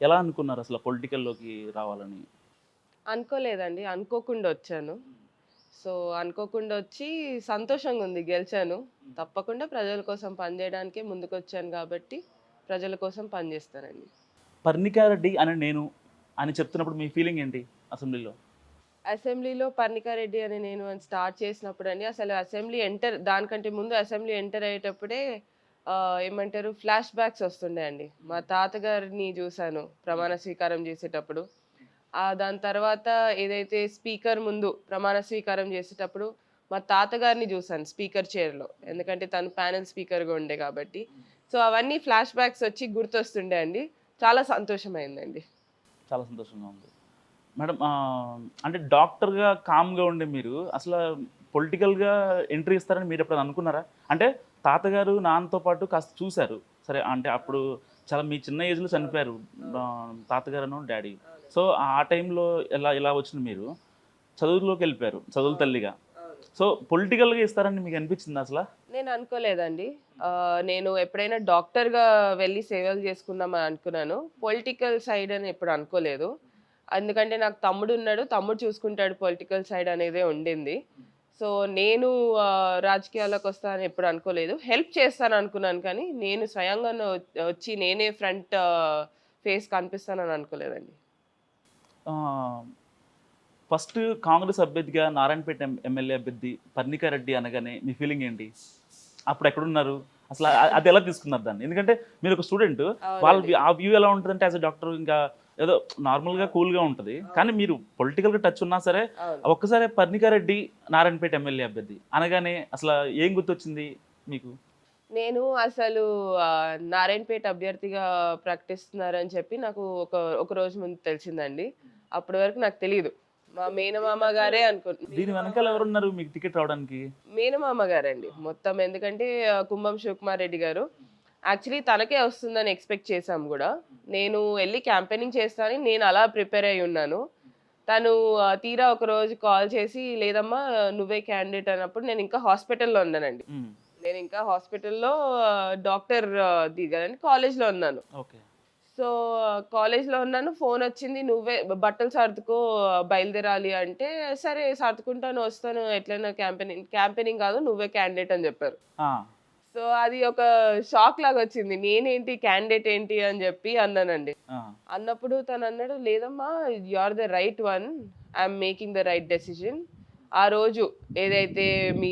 ఎలా అనుకున్నారు అసలు పొలిటికల్లోకి రావాలని? అనుకోలేదండి. అనుకోకుండా వచ్చాను. సో అనుకోకుండా వచ్చి సంతోషంగా ఉంది. గెలిచాను. తప్పకుండా ప్రజల కోసం పనిచేయడానికే ముందుకు వచ్చాను కాబట్టి ప్రజల కోసం పనిచేస్తానండి పర్ణికారెడ్డి అని నేను అని చెప్తున్నప్పుడు మీ ఫీలింగ్ ఏంటి అసెంబ్లీలో? అసెంబ్లీలో పర్ణికారెడ్డి అని నేను అని స్టార్ట్ చేసినప్పుడు అండి అసలు అసెంబ్లీ ఎంటర్ దానికంటే ముందు అసెంబ్లీ ఎంటర్ అయ్యేటప్పుడే ఏమంటారు ఫ్లాష్ బ్యాక్స్ వస్తుండే అండి మా తాతగారిని చూశాను ప్రమాణ స్వీకారం చేసేటప్పుడు. ఆ దాని తర్వాత ఏదైతే స్పీకర్ ముందు ప్రమాణ స్వీకారం చేసేటప్పుడు మా తాతగారిని చూశాను స్పీకర్ చైర్లో. ఎందుకంటే తను ప్యానెల్ స్పీకర్గా ఉండే కాబట్టి. సో అవన్నీ ఫ్లాష్ బ్యాక్స్ వచ్చి గుర్తొస్తుండే అండి చాలా సంతోషమైందండి. చాలా సంతోషంగా ఉంది. మేడం అంటే డాక్టర్గా కామ్గా ఉండే మీరు అసలు పొలిటికల్గా ఎంట్రీ ఇస్తారని మీరు ఎప్పుడైనా అనుకున్నారా? అంటే తాతగారు నాన్నతో పాటు కాస్త చూశారు. సరే అంటే అప్పుడు చాలా మీ చిన్న ఏజ్లో చనిపోయారు తాతగారును డాడీ. సో ఆ టైంలో ఎలా ఇలా వచ్చిన మీరు? చదువులోకి వెళ్ళిపోయారు చదువుల తల్లిగా. సో పొలిటికల్గా ఇస్తారని మీకు అనిపించింది అసలు? నేను అనుకోలేదండి. నేను ఎప్పుడైనా డాక్టర్గా వెళ్ళి సేవలు చేసుకుందామని అనుకున్నాను. పొలిటికల్ సైడ్ అని ఎప్పుడు అనుకోలేదు. ఎందుకంటే నాకు తమ్ముడు ఉన్నాడు తమ్ముడు చూసుకుంటాడు పొలిటికల్ సైడ్ అనేదే ఉండింది. సో నేను రాజకీయాల్లోకి వస్తానని ఎప్పుడు అనుకోలేదు. హెల్ప్ చేస్తాను అనుకున్నాను కానీ నేను స్వయంగా వచ్చి నేనే ఫ్రంట్ ఫేస్ కనిపిస్తానని అనుకోలేదండి. ఫస్ట్ కాంగ్రెస్ అభ్యర్థిగా నారాయణపేట ఎమ్మెల్యే అభ్యర్థి పర్ణికారెడ్డి అనగానే మీ ఫీలింగ్ ఏంటి? అప్పుడు ఎక్కడున్నారు? అసలు అది ఎలా తీసుకున్నారు దాన్ని? ఎందుకంటే మీరు ఒక స్టూడెంట్ వాళ్ళ ఆ వ్యూ ఎలా ఉంటుందంటే యాజ్ అ డాక్టర్ ఇంకా ఏదో నార్మల్గా కూల్గా ఉంటుంది. కానీ మీరు పొలిటికల్గా టచ్ ఉన్నా సరే ఒక్కసారి పర్ణికారెడ్డి నారాయణపేట ఎమ్మెల్యే అభ్యర్థి అనగానే అసలు ఏం గుర్తొచ్చింది మీకు? నేను అసలు నారాయణపేట అభ్యర్థిగా ప్రకటిస్తున్నారని చెప్పి నాకు ఒక ఒక రోజు ముందు తెలిసిందండి. అప్పటి వరకు నాకు తెలియదు. మా మేనమామ గారే అనుకుంటున్నాను దీని వెనకాల ఎవరున్నారు మీకు టికెట్ రావడానికి? మేనమామ గారండి. మొత్తం ఎందుకంటే కుంభం శివకుమార్ రెడ్డి గారు. యాక్చువల్లీ తనకే వస్తుందని ఎక్స్పెక్ట్ చేశాం కూడా. నేను వెళ్ళి క్యాంపెయినింగ్ చేస్తానని నేను అలా ప్రిపేర్ అయి ఉన్నాను. తను తీరా ఒక రోజు కాల్ చేసి లేదమ్మా నువ్వే క్యాండిడేట్ అన్నప్పుడు నేను ఇంకా హాస్పిటల్లో ఉన్నానండి. నేను ఇంకా హాస్పిటల్లో డాక్టర్ దిగాలని కాలేజ్లో ఉన్నాను. ఓకే. సో కాలేజ్లో ఉన్నాను ఫోన్ వచ్చింది నువ్వే బట్టలు సర్దుకో బయలుదేరాలి అంటే సరే సర్దుకుంటాను వస్తాను ఎట్లయినా క్యాంపెయినింగ్ క్యాంపెయినింగ్ కాదు నువ్వే క్యాండిడేట్ అని చెప్పారు. సో అది ఒక షాక్ లాగా వచ్చింది. నేనేంటి క్యాండిడేట్ ఏంటి అని చెప్పి అన్నానండి. అన్నప్పుడు తను అన్నాడు లేదమ్మా you are the right one I'm making the right decision ఆ రోజు ఏదైతే మీ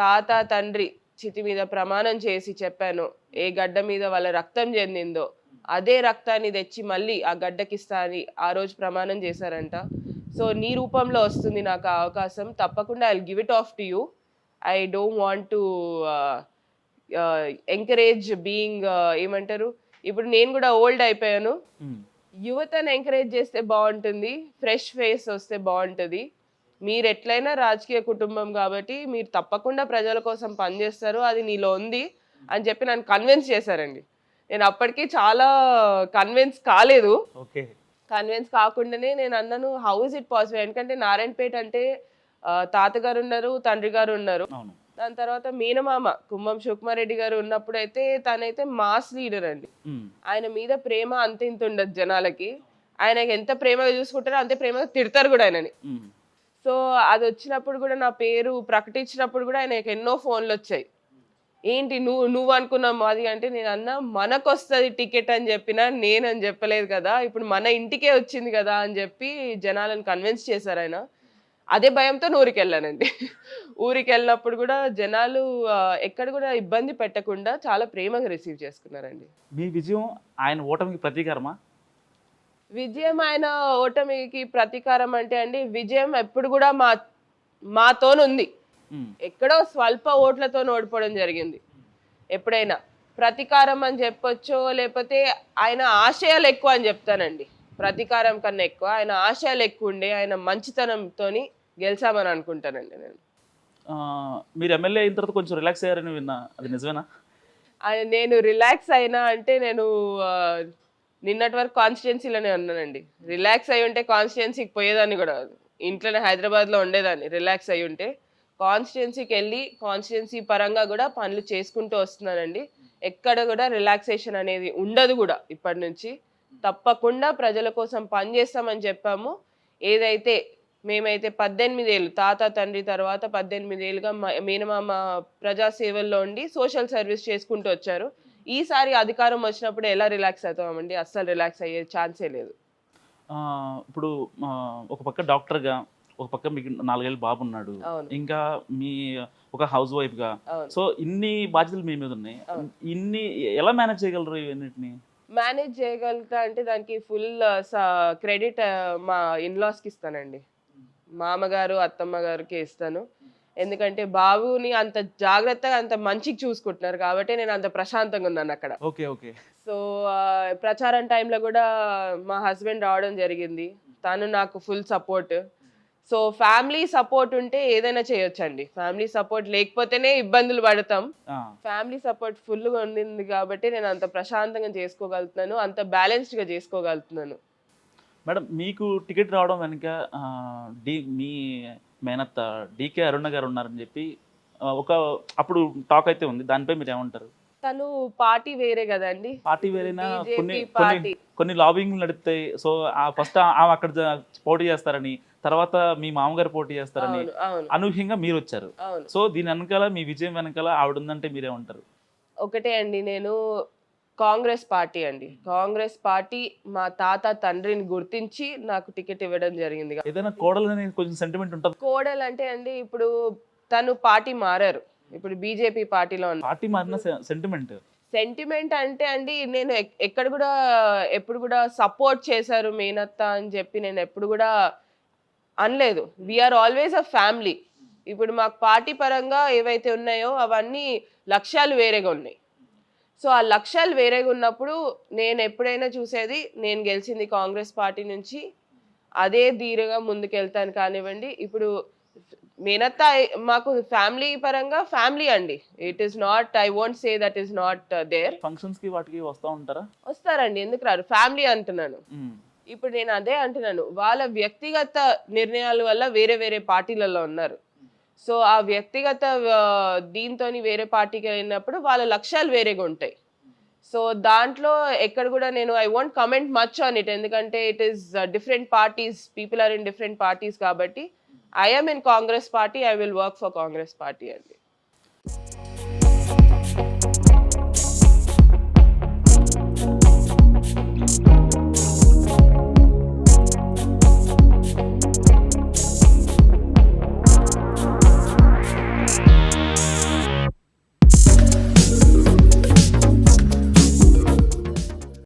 తాత తండ్రి చితి మీద ప్రమాణం చేసి చెప్పానో ఏ గడ్డ మీద వాళ్ళ రక్తం చెందిందో అదే రక్తాన్ని తెచ్చి మళ్ళీ ఆ గడ్డకిస్తా అని ఆ రోజు ప్రమాణం చేశారంట. సో నీ రూపంలో వస్తుంది నాకు ఆ అవకాశం. తప్పకుండా I give it off to you I don't want to encourage being ఏమంటారు? ఇప్పుడు నేను కూడా ఓల్డ్ అయిపోయాను. మ్మ్. యువతను ఎంకరేజ్ చేస్తే బాగుంటుంది. ఫ్రెష్ ఫేస్ వస్తే బాగుంటుంది. మీరు ఎట్లయినా రాజకీయ కుటుంబం కాబట్టి మీరు తప్పకుండా ప్రజల కోసం పనిచేస్తారు. అది నీలో ఉంది అని చెప్పి నన్ను కన్విన్స్ చేశారండి. నేను అప్పటికి చాలా కన్విన్స్ కాలేదు. ఓకే. కన్విన్స్ కాకుండానే నేను అన్నాను హౌ ఇస్ ఇట్ పాసిబుల్ ఎందుకంటే నారాయణపేట అంటే తాతగారు ఉన్నారు తండ్రి గారు ఉన్నారు. దాని తర్వాత మీనమామ కుంభం శివకుమారెడ్డి గారు ఉన్నప్పుడు అయితే తనైతే మాస్ లీడర్ అండి. ఆయన మీద ప్రేమ అంత ఇంత ఉండదు జనాలకి. ఆయనకి ఎంత ప్రేమగా చూసుకుంటారో అంతే ప్రేమగా తిడతారు కూడా ఆయనని. సో అది వచ్చినప్పుడు కూడా నా పేరు ప్రకటించినప్పుడు కూడా ఆయనకి ఎన్నో ఫోన్లు వచ్చాయి. ఏంటి నువ్వు నువ్వు అనుకున్నావు మాది అంటే నేను అన్నా మనకు వస్తుంది టికెట్ అని చెప్పినా నేను అని చెప్పలేదు కదా. ఇప్పుడు మన ఇంటికే వచ్చింది కదా అని చెప్పి జనాలను కన్విన్స్ చేశారు ఆయన. అదే భయంతో ఊరికి వెళ్ళానండి. ఊరికి వెళ్ళినప్పుడు కూడా జనాలు ఎక్కడ కూడా ఇబ్బంది పెట్టకుండా చాలా ప్రేమగా రిసీవ్ చేసుకున్నారండి. మీ విజయం ఆయన ఓటమికి ప్రతీకారమా? విజయం ఆయన ఓటమికి ప్రతీకారం అంటే అండి విజయం ఎప్పుడు కూడా మా మాతోనుంది. ఎక్కడో స్వల్ప ఓట్లతో ఓడిపోవడం జరిగింది. ఎప్పుడైనా ప్రతీకారం అని చెప్పొచ్చో లేకపోతే ఆయన ఆశయాలు ఎక్కువ అని చెప్తానండి. ప్రతీకారం కన్నా ఎక్కువ. ఆయన ఆశయాలు ఎక్కువ ఉండే ఆయన మంచితనంతో గెలిచామని అనుకుంటానండి నేను. మీరు ఎమ్మెల్యే అయిన తర్వాత కొంచెం రిలాక్స్ అయ్యారని విన్నా. అది నిజమేనా? నేను రిలాక్స్ అయినా అంటే నేను నిన్నటి వరకు కాన్స్టిట్యున్సీలోనే ఉన్నానండి. రిలాక్స్ అయి ఉంటే కాన్స్టిట్యున్సీకి పోయేదాన్ని కూడా. ఇంట్లోనే హైదరాబాద్లో ఉండేదాన్ని. రిలాక్స్ అయి ఉంటే కాన్స్టిట్యున్సీకి వెళ్ళి కాన్స్టిట్యున్సీ పరంగా కూడా పనులు చేసుకుంటూ వస్తున్నానండి. ఎక్కడ కూడా రిలాక్సేషన్ అనేది ఉండదు కూడా ఇప్పటి నుంచి. తప్పకుండా ప్రజల కోసం పనిచేస్తామని చెప్పాము. ఏదైతే మేమైతే పద్దెనిమిది ఏళ్ళు తాత తండ్రి తర్వాత పద్దెనిమిది ఏళ్ళుగా మ- మేనమామ ప్రజా ఉండి సోషల్ సర్వీస్ చేసుకుంటూ వచ్చారు. ఈసారి అధికారం వచ్చినప్పుడు ఎలా రిలాక్స్ అవుతామండి? అస్సలు రిలాక్స్ అయ్యే ఛాన్సే లేదు. ఇప్పుడు ఒక పక్క డాక్టర్గా ఒక పక్క మీకు నాలుగేళ్ళు బాబు ఉన్నాడు. ఇంకా మీ ఒక హౌస్ వైఫ్గా అవును. సో ఇన్ని బాధ్యతలు మీ మీద ఉన్నాయి. ఇన్ని ఎలా మేనేజ్ చేయగలరు ఇవన్నిటిని? మేనేజ్ చేయగలుగుతా అంటే దానికి ఫుల్ క్రెడిట్ మా ఇన్లాస్కి ఇస్తానండి. మామగారు అత్తమ్మ గారికి ఇస్తాను. ఎందుకంటే బాబుని అంత జాగ్రత్తగా అంత మంచిగా చూసుకుంటున్నారు కాబట్టి నేను అంత ప్రశాంతంగా ఉన్నాను అక్కడ. Okay okay. సో ప్రచారం టైంలో కూడా మా హస్బెండ్ రావడం జరిగింది. తను నాకు full support. So family support ఉంటే ఏదైనా చేయొచ్చండి. ఫ్యామిలీ సపోర్ట్ లేకపోతేనే ఇబ్బందులు పడతాం. ఫ్యామిలీ సపోర్ట్ ఫుల్గా ఉండింది కాబట్టి నేను అంత ప్రశాంతంగా చేసుకోగలుగుతున్నాను. అంత బ్యాలెన్స్డ్గా చేసుకోగలుగుతున్నాను. మేడం మీకు టికెట్ రావడం వెనుక డి మీ మేనత్త డికే అరుణ గారు ఉన్నారని చెప్పి ఒక అప్పుడు టాక్ అయితే ఉంది. దానిపై మీరు ఏమంటారు? తను పార్టీ వేరే కదండి. పార్టీ వేరైనా? కొన్ని. కొన్ని కొన్ని లాబింగ్ నడుస్తాయి సో ఆ ఫస్ట్ ఆమె అక్కడ పోటీ చేస్తారని తర్వాత మీ మామగారు పోటీ చేస్తారని అనూహ్యంగా మీరు వచ్చారు. సో దీని వెనకాల మీ విజయం వెనకాల ఆవిడ ఉందంటే మీరేమంటారు ఒకటే అండి నేను కాంగ్రెస్ పార్టీ అండి. కాంగ్రెస్ పార్టీ మా తాత తండ్రిని గుర్తించి నాకు టికెట్ ఇవ్వడం జరిగింది. ఏదైనా కోడలని కొంచెం సెంటిమెంట్ ఉంటుంది. కోడలు అంటే అండి ఇప్పుడు తను పార్టీ మారారు. ఇప్పుడు బీజేపీ పార్టీలో పార్టీ మారిన సెంటిమెంట్ సెంటిమెంట్ అంటే అండి నేను ఎక్- ఎక్కడ కూడా ఎప్పుడు కూడా సపోర్ట్ చేశారు మేనత్త అని చెప్పి నేను ఎప్పుడు కూడా అనలేదు. వీఆర్ ఆల్వేస్ అ ఫ్యామిలీ ఇప్పుడు మాకు పార్టీ పరంగా ఏవైతే ఉన్నాయో అవన్నీ లక్ష్యాలు వేరేగా ఉన్నాయి. సో ఆ లక్ష్యాలు వేరేగా ఉన్నప్పుడు నేను ఎప్పుడైనా చూసేది నేను గెలిచింది కాంగ్రెస్ పార్టీ నుంచి అదే ధీరగా ముందుకెళ్తాను కానివ్వండి. ఇప్పుడు మేనత్త మాకు ఫ్యామిలీ పరంగా ఫ్యామిలీ అండి. It is not I won't say that is not there ఫంక్షన్స్కి వాటికి వస్తూ ఉంటారా? వస్తారండి ఎందుకు రారు? ఫ్యామిలీ అంటున్నాను. మ్మ్. ఇప్పుడు నేను అదే అంటున్నాను. వాళ్ళ వ్యక్తిగత నిర్ణయాల వల్ల వేరే వేరే పార్టీలలో ఉన్నారు. సో ఆ వ్యక్తిగత దీంతో వేరే పార్టీకి వెళ్ళినప్పుడు వాళ్ళ లక్ష్యాలు వేరేగా ఉంటాయి. సో దాంట్లో ఎక్కడ కూడా నేను I want comment much on it ఎందుకంటే it is different parties people are in different parties కాబట్టి I'm in Congress party I will work for Congress party అండి